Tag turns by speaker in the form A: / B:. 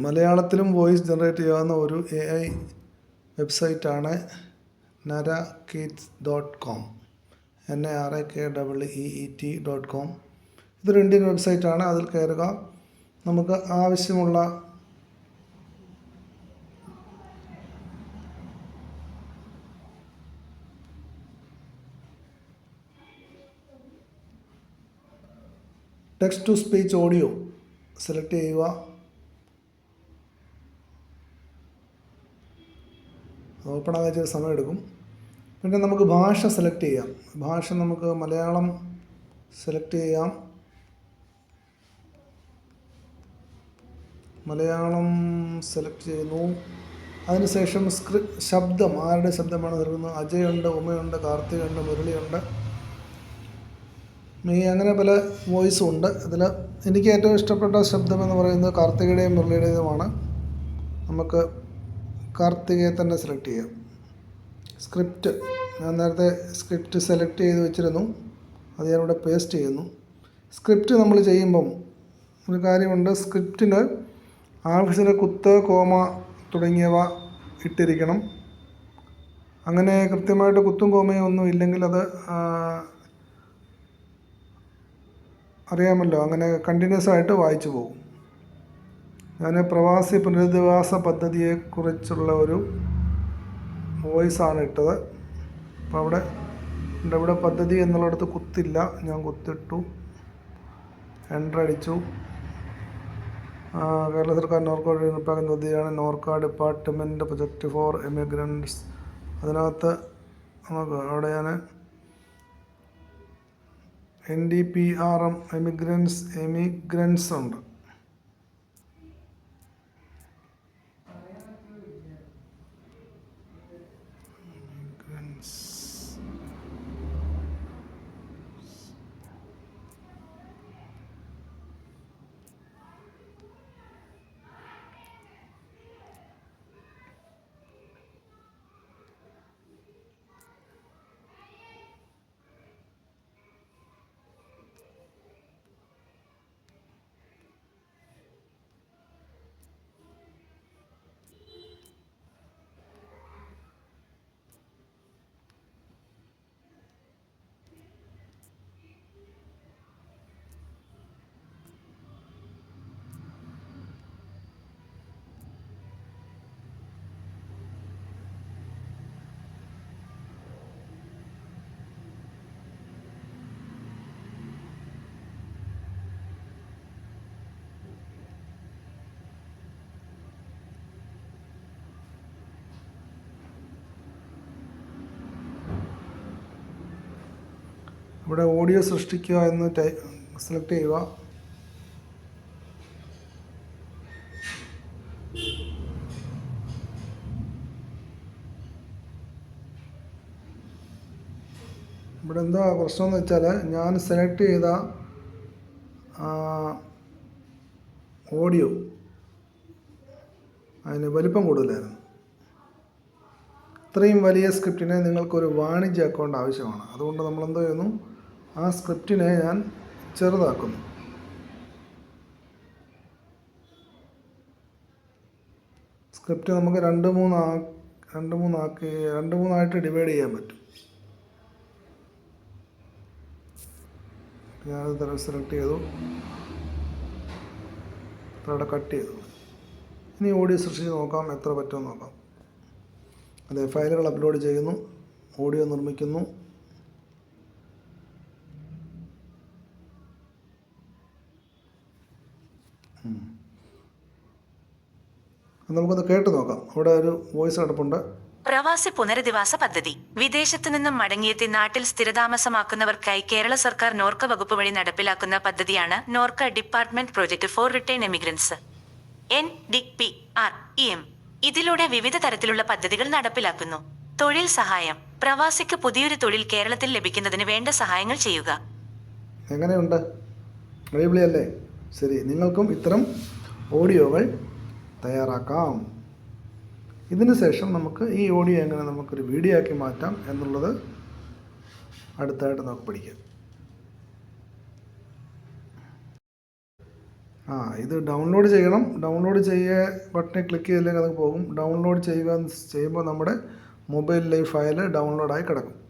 A: മലയാളത്തിലും voice generate ചെയ്യാവുന്ന ഒരു A I വെബ്സൈറ്റാണ് Narakeet dot com N A R A K double E E T dot com ഇതൊരു Indian വെബ്സൈറ്റാണ്. അതിൽ കയറുക. നമുക്ക് ആവശ്യമുള്ള text to speech audio select ചെയ്യുക. ആകാൻ ഇച്ചിരി സമയമെടുക്കും പിന്നെ നമുക്ക് ഭാഷ സെലക്ട് ചെയ്യാം. ഭാഷ നമുക്ക് മലയാളം സെലക്ട് ചെയ്യാം. മലയാളം സെലക്ട് ചെയ്യുന്നു. അതിനുശേഷം സ്ക്രി ശബ്ദം ആരുടെ ശബ്ദമാണ് നൽകുന്നത് അജയുണ്ട് ഉമയുണ്ട് കാർത്തികയുണ്ട് മുരളിയുണ്ട്. മീ അങ്ങനെ പല വോയിസും ഉണ്ട്. അതിൽ എനിക്ക് ഏറ്റവും ഇഷ്ടപ്പെട്ട ശബ്ദം എന്ന് പറയുന്നത് കാർത്തികയുടെയും മുരളിയുടേതുമാണ്. നമുക്ക് കാർത്തികയെ തന്നെ സെലക്ട് ചെയ്യാം. സ്ക്രിപ്റ്റ് ഞാൻ നേരത്തെ സ്ക്രിപ്റ്റ് സെലക്ട് ചെയ്ത് വെച്ചിരുന്നു. അത് ഞാനിവിടെ പേസ്റ്റ് ചെയ്യുന്നു. സ്ക്രിപ്റ്റ് നമ്മൾ ചെയ്യുമ്പം ഒരു കാര്യമുണ്ട്. സ്ക്രിപ്റ്റിന് ആവശ്യത്തിന് കുത്ത് കോമ തുടങ്ങിയവ ഇട്ടിരിക്കണം. അങ്ങനെ കൃത്യമായിട്ട് കുത്തും കോമയും ഒന്നും ഇല്ലെങ്കിൽ അത് അറിയാമല്ലോ. അങ്ങനെ കണ്ടിന്യൂസ് ആയിട്ട് വായിച്ചു പോകും. ഞാൻ പ്രവാസി പുനരധിവാസ പദ്ധതിയെക്കുറിച്ചുള്ള ഒരു വോയിസാണ് ഇട്ടത് അപ്പോൾ അവിടെ എന്റെ ഇവിടെ പദ്ധതി എന്നുള്ളിടത്ത് കുത്തില്ല. ഞാൻ കുത്തിട്ടു. എന്റർ അടിച്ചു. കേരള സർക്കാർ നോർക്കാട് നടപ്പാക്കുന്ന പദ്ധതിയാണ് NORKA department project for emigrants അതിനകത്ത് നമുക്ക് അവിടെ ഞാൻ N D P R M emigrants emigrants ഉണ്ട്. ഇവിടെ ഓഡിയോ സൃഷ്ടിക്കുക എന്ന് സെലക്ട് ചെയ്യുക. ഇവിടെ എന്താ പ്രശ്നം എന്ന് വെച്ചാൽ ഞാൻ സെലക്ട് ചെയ്ത ഓഡിയോ അതിന് വലിപ്പം കൂടുതലായിരുന്നു. ഇത്രയും വലിയ സ്ക്രിപ്റ്റിനെ നിങ്ങൾക്കൊരു വാണിജ്യ അക്കൗണ്ട് ആവശ്യമാണ്. അതുകൊണ്ട് നമ്മൾ എന്ത് ചെയ്യുന്നു? ആ സ്ക്രിപ്റ്റിനെ ഞാൻ ചെറുതാക്കുന്നു. സ്ക്രിപ്റ്റ് നമുക്ക് രണ്ട് മൂന്ന് രണ്ട് മൂന്നാക്കി രണ്ട് മൂന്നായിട്ട് ഡിവൈഡ് ചെയ്യാൻ പറ്റും. ഞാനത് സെലക്ട് ചെയ്തു. അവിടെ കട്ട് ചെയ്തു. ഇനി ഓഡിയോ സൃഷ്ടിച്ച് നോക്കാം എത്ര പറ്റുമെന്ന് നോക്കാം. അതെ ഫയലുകൾ അപ്ലോഡ് ചെയ്യുന്നു ഓഡിയോ നിർമ്മിക്കുന്നു. നമുക്കൊന്ന് കേട്ട് നോക്കാം. അവിടെ ഒരു വോയിസ് കിടപ്പുണ്ട്
B: പ്രവാസി പുനരധിവാസ പദ്ധതി. വിദേശത്തു നിന്നും മടങ്ങിയെത്തി നാട്ടിൽ സ്ഥിരതാമസമാക്കുന്നവർക്കായി കേരള സർക്കാർ നോർക്ക വകുപ്പ് വഴി നടപ്പിലാക്കുന്ന പദ്ധതിയാണ് NORKA department project for return emigrants. N D P R E M. ഇതിലൂടെ വിവിധ തരത്തിലുള്ള പദ്ധതികൾ നടപ്പിലാക്കുന്നു. തൊഴിൽ സഹായം. പ്രവാസിക്ക് പുതിയൊരു തൊഴിൽ കേരളത്തിൽ ലഭിക്കുന്നതിന് വേണ്ട സഹായങ്ങൾ ചെയ്യുക.
A: എങ്ങനെയുണ്ട്? അടിപൊളിയല്ലേ? ശരി നിങ്ങൾക്കും ഇത്തരം ഓഡിയോകൾ തയ്യാറാക്കാം. ഇതിന് ശേഷം നമുക്ക് ഈ ഓഡിയോ എങ്ങനെ നമുക്കൊരു വീഡിയോ ആക്കി മാറ്റാം എന്നുള്ളത് അടുത്തായിട്ട് നമുക്ക് പഠിക്കാം. ആ ഇത് ഡൗൺലോഡ് ചെയ്യണം. ഡൗൺലോഡ് ചെയ്യുക ബട്ടണിൽ ക്ലിക്ക് ചെയ്തില്ലെങ്കിൽ അത് പോകും. ഡൗൺലോഡ് ചെയ്യുക ചെയ്യുമ്പോൾ നമ്മുടെ മൊബൈലിൽ ഈ ഫയൽ ഡൗൺലോഡായി കിടക്കും.